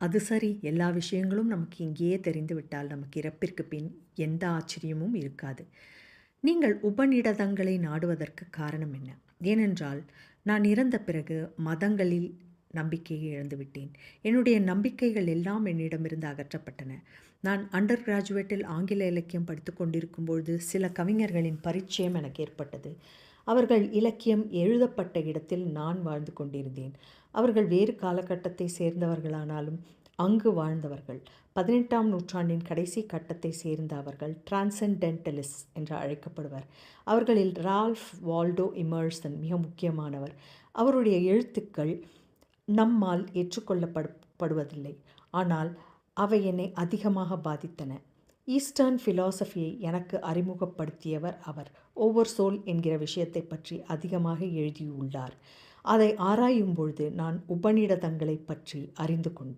அது சரி எல்லா விஷயங்களும் நமக்கு இங்கேயே தெரிந்துவிட்டால் நமக்கு இறப்பிற்கு பின் எந்த ஆச்சரியமும் இருக்காது. நீங்கள் உபநிடதங்களை நாடுவதற்கு காரணம் என்ன? ஏனென்றால் நான் இறந்த பிறகு மதங்களில் நம்பிக்கையை இழந்துவிட்டேன் என்னுடைய நம்பிக்கைகள் எல்லாம் என்னிடமிருந்து அகற்றப்பட்டன. நான் அண்டர் கிராஜுவேட்டில் ஆங்கில இலக்கியம் படித்து கொண்டிருக்கும்பொழுது சில கவிஞர்களின் பரிச்சயம் எனக்கு ஏற்பட்டது. அவர்கள் இலக்கியம் எழுதப்பட்ட இடத்தில் நான் வாழ்ந்து கொண்டிருந்தேன். அவர்கள் வேறு காலகட்டத்தை சேர்ந்தவர்களானாலும் அங்கு வாழ்ந்தவர்கள். பதினெட்டாம் நூற்றாண்டின் கடைசி கட்டத்தை சேர்ந்த அவர்கள் டிரான்சென்டென்டலிஸ் என்று அழைக்கப்படுவர். அவர்களில் ரால்ஃப் வால்டோ இமர்சன் மிக முக்கியமானவர். அவருடைய எழுத்துக்கள் நம்மால் ஏற்றுக்கொள்ளப்படுவதில்லை ஆனால் அவை என்னை அதிகமாக பாதித்தன. ஈஸ்டர்ன் ஃபிலாசபியை எனக்கு அறிமுகப்படுத்தியவர் அவர். ஓவர் சோல் என்கிற விஷயத்தை பற்றி அதிகமாக எழுதியுள்ளார். அதை ஆராயும் பொழுது நான் உபநிடதங்களை பற்றி அறிந்து கொண்டேன்.